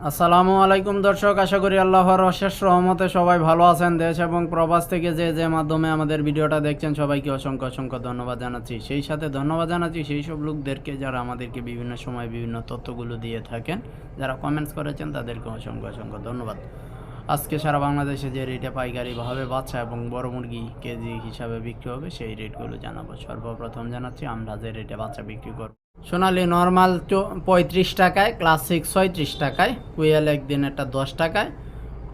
আসসালামু আলাইকুম দর্শক, আশা করি আল্লাহর অশেষ রহমতে সবাই ভালো আছেন দেশ এবং প্রবাস থেকে যে যে মাধ্যমে আমাদের ভিডিওটা দেখছেন, সবাইকে অসংখ্য অসংখ্য ধন্যবাদ জানাচ্ছি। সেই সাথে ধন্যবাদ জানাচ্ছি সেই সব লোকদেরকে যারা আমাদেরকে বিভিন্ন সময় বিভিন্ন তথ্যগুলো দিয়ে থাকেন, যারা কমেন্টস করেছেন তাদেরকে অসংখ্য অসংখ্য ধন্যবাদ। আজকে সারা বাংলাদেশে যে রেটে পাইকারিভাবে বাচ্চা এবং বড় মুরগি কেজি হিসাবে বিক্রি হবে, সেই রেটগুলো জানাব। সর্বপ্রথম জানাচ্ছি, আমরা যে রেটে বাচ্চা বিক্রি করব। সোনালি নর্মাল পঁয়ত্রিশ টাকায়, ক্লাসিক ছয়ত্রিশ টাকায়, কুয়েল একদিনেরটা দশ টাকায়,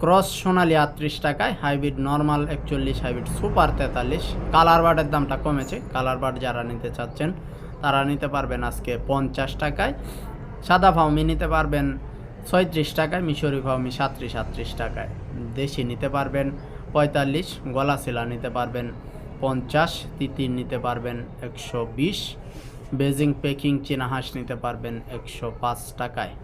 ক্রস সোনালি আটত্রিশ টাকায়, হাইব্রিড নর্মাল একচল্লিশ, হাইব্রিড সুপার তেতাল্লিশ। কালার বার্ডের দামটা কমেছে, কালার বার্ড যারা নিতে চাচ্ছেন, তারা নিতে পারবেন আজকে পঞ্চাশ টাকায়। সাদা ফাউমি নিতে পারবেন ছয়ত্রিশ টাকায়, মিশরি ফাউমি সাত্রিশ আটত্রিশ টাকায়। দেশি নিতে পারবেন পঁয়তাল্লিশ গলা শিলা নিতে পারবেন পঞ্চাশ, তিতির নিতে পারবেন একশো বিশ। বেজিং পেকিং চীনা হাঁস নিতে পারবেন একশো পাঁচ টাকায়।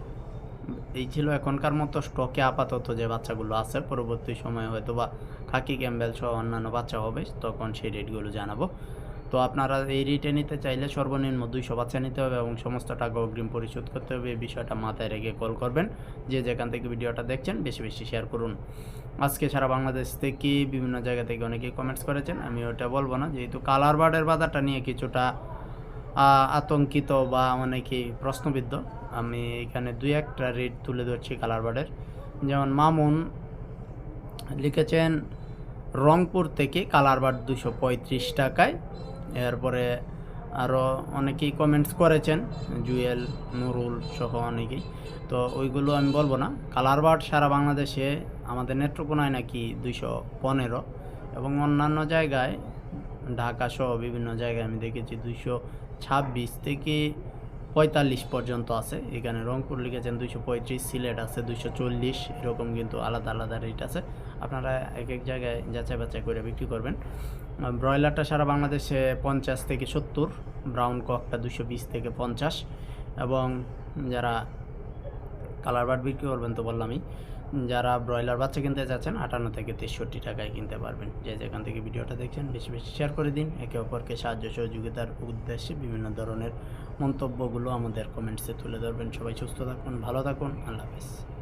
এই ছিল এখনকার মতো স্টকে আপাতত যে বাচ্চাগুলো আছে, পরবর্তী সময়ে হয়তো বা খাকি ক্যাম্বেল সহ অন্যান্য বাচ্চা হবে, তখন সেই রেটগুলো জানাব। তো আপনারা এই রেটে নিতে চাইলে সর্বনিম্ন দুইশো বাচ্চা নিতে হবে এবং সমস্ত টাকা অগ্রিম পরিশোধ করতে হবে। এই বিষয়টা মাথায় রেখে কল করবেন, যে যেখান থেকে ভিডিওটা দেখছেন বেশি বেশি শেয়ার করুন। আজকে সারা বাংলাদেশ থেকে বিভিন্ন জায়গা থেকে অনেকেই কমেন্টস করেছেন, আমি ওটা বলব না, যেহেতু কালার বার্ডের বাজারটা নিয়ে কিছুটা আতঙ্কিত বা অনেকেই প্রশ্নবিদ্ধ। আমি এখানে দুই একটা রেট তুলে ধরছি কালার বার্ডের যেমন মামুন লিখেছেন, রংপুর থেকে কালার বার্ড দুশো পঁয়ত্রিশ টাকায়। এরপরে আরও অনেকেই কমেন্টস করেছেন, জুয়েল, নুরুল সহ অনেকেই। তো ওইগুলো আমি বলব না। কালার বার্ড সারা বাংলাদেশে আমাদের নেত্রকোনায় নাকি দুশো পনেরো এবং অন্যান্য জায়গায় ঢাকা সহ বিভিন্ন জায়গায় আমি দেখেছি দুইশো ছাব্বিশ থেকে পঁয়তাল্লিশ পর্যন্ত আছে। এখানে রংপুর লিখেছেন দুইশো পঁয়ত্রিশ, সিলেট আছে দুইশো চল্লিশ, এরকম কিন্তু আলাদা আলাদা রেট আছে। আপনারা এক এক জায়গায় যাচাই বাছাই করে বিক্রি করবেন। ব্রয়লারটা সারা বাংলাদেশে পঞ্চাশ থেকে সত্তর, ব্রাউন ককটা দুশো বিশ থেকে পঞ্চাশ এবং যারা কালার বার্ড বিক্রি করবেন তো বললামই। যারা ব্রয়লার বাচ্চা কিনতে চাচ্ছেন আটান্ন থেকে তেষট্টি টাকায় কিনতে পারবেন। যে যেখান থেকে ভিডিওটা দেখছেন, বেশি বেশি শেয়ার করে দিন। একে অপরকে সাহায্য সহযোগিতার উদ্দেশ্যে বিভিন্ন ধরনের মন্তব্যগুলো আমাদের কমেন্টসে তুলে ধরবেন। সবাই সুস্থ থাকুন, ভালো থাকুন। আল্লাহ হাফিজ।